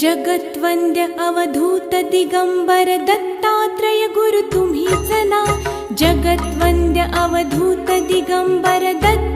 जगत्वन्द्य अवधूत दिगंबर दत्तात्रय गुरु तुम्ही सना जगत्वन्द्य अवधूत दिगंबर दत्त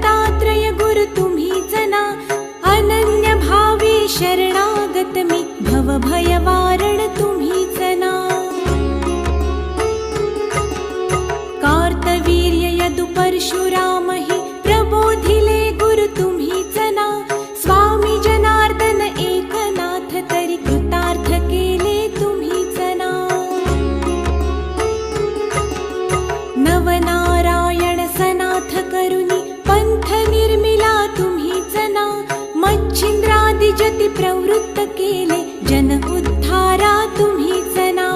जति प्रवृत्त केले जन उद्धारा तुम्हीच ना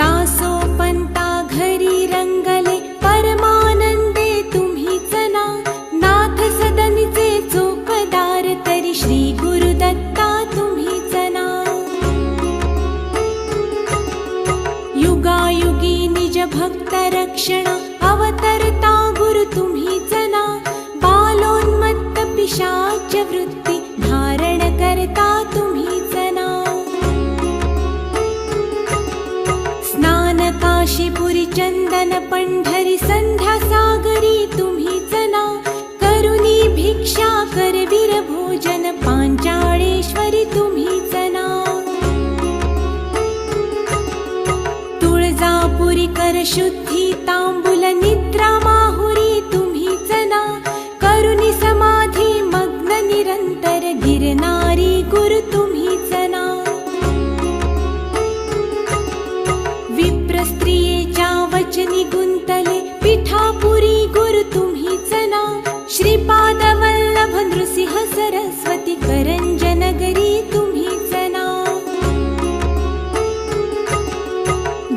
दासो पंता घरी रंगले परमानंदे तुम्हीच ना नाथ सदनीचे चोपदार तरी श्री गुरुदत्ता तुम्हीच ना युगायुगी निज भक्त रक्षण पिशाच वृत्ती धारण करता तुम्हीच ना स्नान काशीपुरी चंदन पंढरी संध्या सागरी तुम्हीच ना करुणी भिक्षा करवीर भोजन पांचाळेश्वरी तुम्हीच ना तुळजापुरी कर शुद्धी तांबुल निद्रा स्त्रियेच्या वचनी गुंतले. पिठापुरी गुरु तुम्ही चना श्रीपाद वल्लभ नृसिंह सरस्वती करंजनगरी तुम्ही चना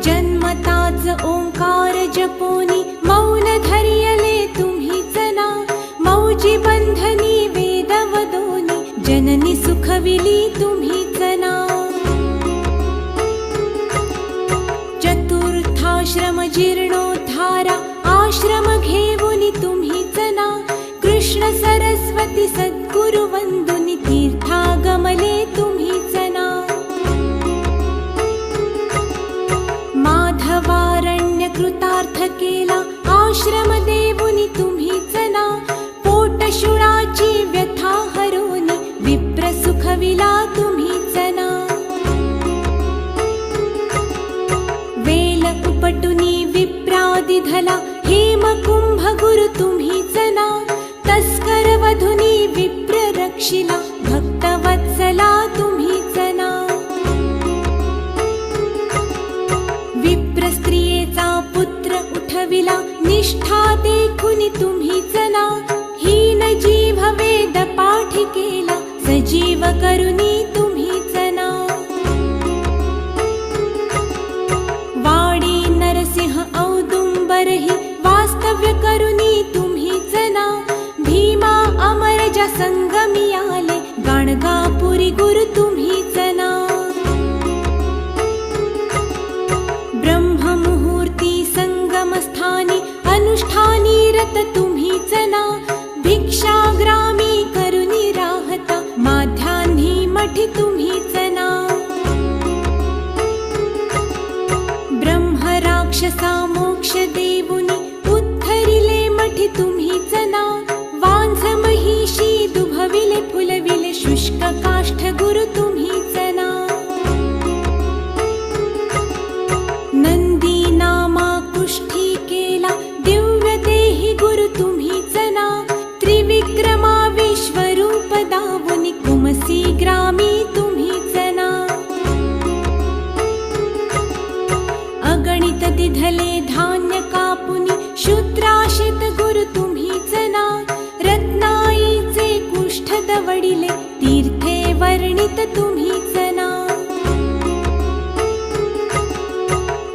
जन्मताच ओंकार जपोनी. मौन धरियले तुम्ही चना मौजी बंधनी वेदवदोनी. जननी सुखविली तुम्ही आश्रम घेऊनी तुम्ही जना कृष्ण सरस्वती सद्गुरु वंदुनी तीर्थागमले तुम्ही जना माधवारण्य कृतार्थ केला. आश्रम देऊनी तुम्ही जना पोटशुळाची व्यथा हरोनी विप्र सुखविला तुम्हीच ना वेल उपटुनी विप्रादिधला कुंभ गुरु तुम्ही चना तस्कर वधुनी विप्र रक्षिला भक्तवत्सला तुम्ही ना विप्र स्त्रियेचा पुत्र उठविला निष्ठा देखुनी तुम्ही ना हीन जीव वेद पाठी केला सजीव करुनी तुम्ही ना वाडी नरसिंह औदुंबरही करुनी तुम्ही जना. भीमा अमर ज्या संगमी आले गाणगापुरी गुरु तुम्ही जना. ब्रह्ममुहूर्ती संगमस्थानी अनुष्ठानी रत तुम्हीच ना भिक्षाग्रामी करुणी राहता माध्यान्ही मठी तुम्ही ना ब्रह्म राक्षसा मोक्ष तुम्हीच ना.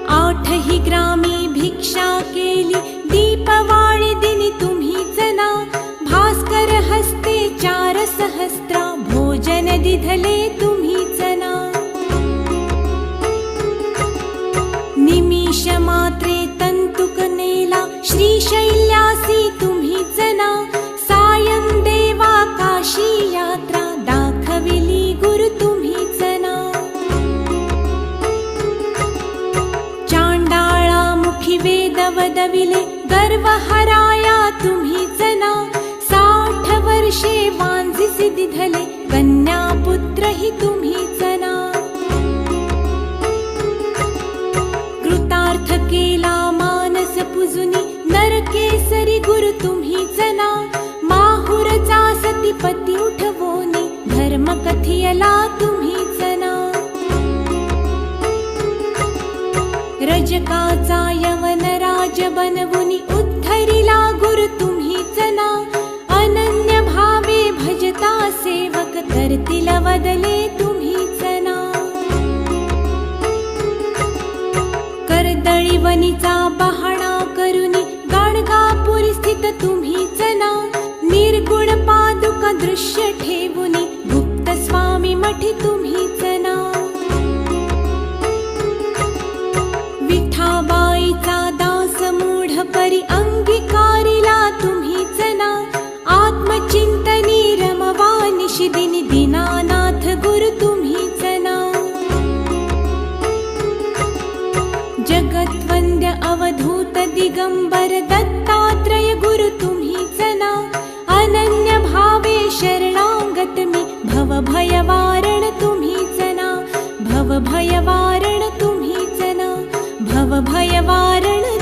आठही ग्रामी भिक्षा केली दीपवाळी दिनी तुम्हीच ना. भास्कर हस्ते चार सहस्त्रा भोजन दिधले तुम्हीच ना. निमिष मात्रे पदविले गर्व हराया तुम्ही जना. साठ वर्षे वांझिसी दिधले कन्या पुत्र ही तुम्ही जना. कृतार्थ केला बनवुनी उद्धरिला गुरु तुम्हीच ना अनन्य भावे भजता सेवक करतील वदले तुम्हीच ना करदळी वनीचा बहाणा करुनी गाणगापुरी स्थित तुम्हीच ना निर्गुण पादुका दृश्य ठेवुनी गुप्त स्वामी मठी तुम्ही जगद्वन्द्य अवधूत दिगंबर दत्तात्रय गुरु तुम्हीच ना अनन्य भावे शरणागत मी भव भयवारण तुम्हीच ना भव भयवारण तुम्हीच ना भव भयवारण